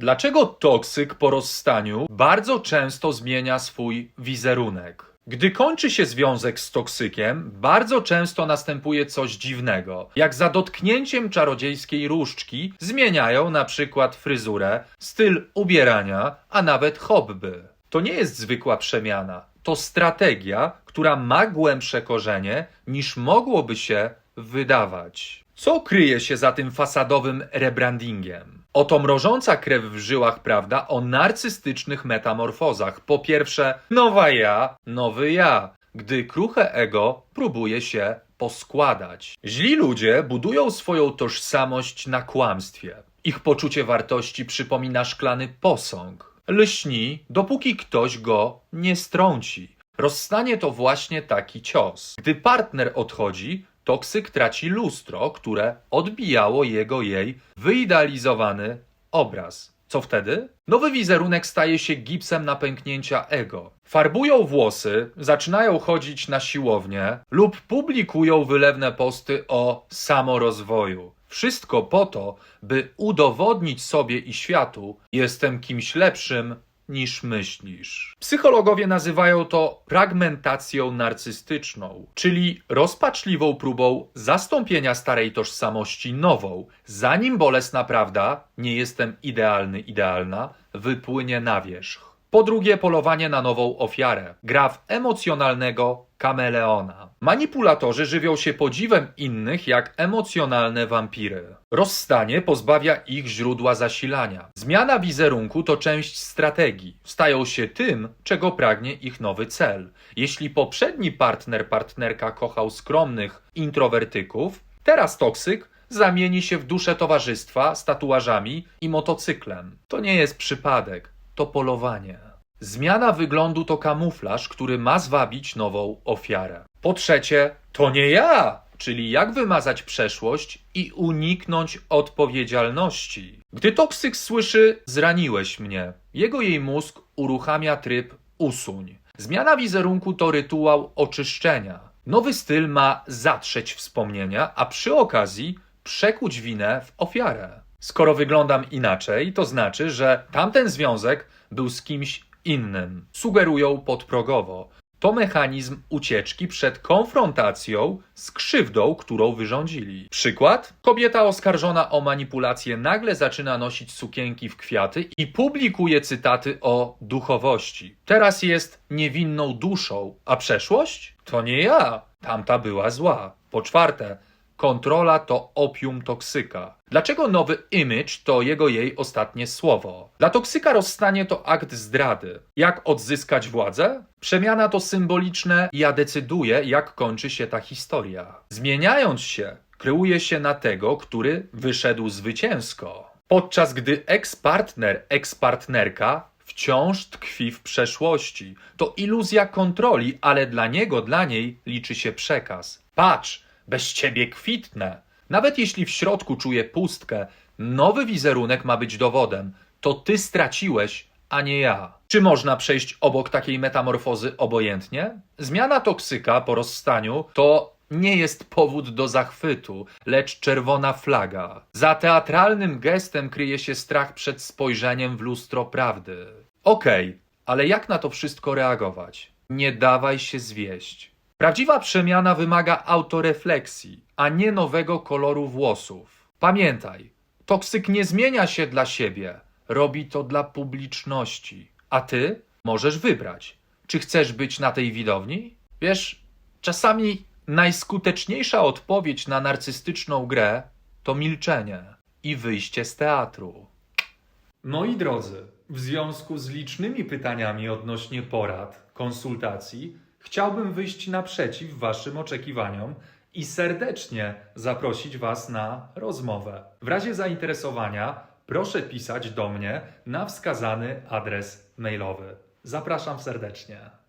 Dlaczego toksyk po rozstaniu bardzo często zmienia swój wizerunek? Gdy kończy się związek z toksykiem, bardzo często następuje coś dziwnego. Jak za dotknięciem czarodziejskiej różdżki zmieniają na przykład fryzurę, styl ubierania, a nawet hobby. To nie jest zwykła przemiana. To strategia, która ma głębsze korzenie niż mogłoby się wydawać. Co kryje się za tym fasadowym rebrandingiem? Oto mrożąca krew w żyłach prawda o narcystycznych metamorfozach. Po pierwsze, nowa ja, nowy ja, gdy kruche ego próbuje się poskładać. Źli ludzie budują swoją tożsamość na kłamstwie. Ich poczucie wartości przypomina szklany posąg. Lśni, dopóki ktoś go nie strąci. Rozstanie to właśnie taki cios. Gdy partner odchodzi, toksyk traci lustro, które odbijało jego jej wyidealizowany obraz. Co wtedy? Nowy wizerunek staje się gipsem na pęknięcia ego. Farbują włosy, zaczynają chodzić na siłownię lub publikują wylewne posty o samorozwoju. Wszystko po to, by udowodnić sobie i światu, jestem kimś lepszym niż myślisz. Psychologowie nazywają to fragmentacją narcystyczną, czyli rozpaczliwą próbą zastąpienia starej tożsamości nową, zanim bolesna prawda, nie jestem idealny, idealna, wypłynie na wierzch. Po drugie, polowanie na nową ofiarę. Gra w emocjonalnego kameleona. Manipulatorzy żywią się podziwem innych jak emocjonalne wampiry. Rozstanie pozbawia ich źródła zasilania. Zmiana wizerunku to część strategii. Stają się tym, czego pragnie ich nowy cel. Jeśli poprzedni partner, partnerka kochał skromnych introwertyków, teraz toksyk zamieni się w duszę towarzystwa z tatuażami i motocyklem. To nie jest przypadek to polowanie. Zmiana wyglądu to kamuflaż, który ma zwabić nową ofiarę. Po trzecie, to nie ja, czyli jak wymazać przeszłość i uniknąć odpowiedzialności. Gdy toksyk słyszy zraniłeś mnie, jego jej mózg uruchamia tryb usuń. Zmiana wizerunku to rytuał oczyszczenia. Nowy styl ma zatrzeć wspomnienia, a przy okazji przekuć winę w ofiarę. Skoro wyglądam inaczej, to znaczy, że tamten związek był z kimś innym. Sugerują podprogowo. To mechanizm ucieczki przed konfrontacją z krzywdą, którą wyrządzili. Przykład? Kobieta oskarżona o manipulację nagle zaczyna nosić sukienki w kwiaty i publikuje cytaty o duchowości. Teraz jest niewinną duszą, a przeszłość? To nie ja. Tamta była zła. Po czwarte, Kontrola to opium toksyka. Dlaczego nowy image to jego jej ostatnie słowo? Dla toksyka rozstanie to akt zdrady. Jak odzyskać władzę? Przemiana to symboliczne ja decyduję, jak kończy się ta historia. Zmieniając się, kreuje się na tego, który wyszedł zwycięsko. Podczas gdy ex-partner, ex-partnerka wciąż tkwi w przeszłości. To iluzja kontroli, ale dla niego, dla niej liczy się przekaz. Patrz, bez ciebie kwitnę. Nawet jeśli w środku czuję pustkę, nowy wizerunek ma być dowodem. To ty straciłeś, a nie ja. Czy można przejść obok takiej metamorfozy obojętnie? Zmiana toksyka po rozstaniu to nie jest powód do zachwytu, lecz czerwona flaga. Za teatralnym gestem kryje się strach przed spojrzeniem w lustro prawdy. Okej, ale jak na to wszystko reagować? Nie dawaj się zwieść. Prawdziwa przemiana wymaga autorefleksji, a nie nowego koloru włosów. Pamiętaj, toksyk nie zmienia się dla siebie, robi to dla publiczności. A ty możesz wybrać, czy chcesz być na tej widowni? Wiesz, czasami najskuteczniejsza odpowiedź na narcystyczną grę to milczenie i wyjście z teatru. Moi drodzy, w związku z licznymi pytaniami odnośnie porad, konsultacji, chciałbym wyjść naprzeciw Waszym oczekiwaniom i serdecznie zaprosić Was na rozmowę. W razie zainteresowania proszę pisać do mnie na wskazany adres mailowy. Zapraszam serdecznie.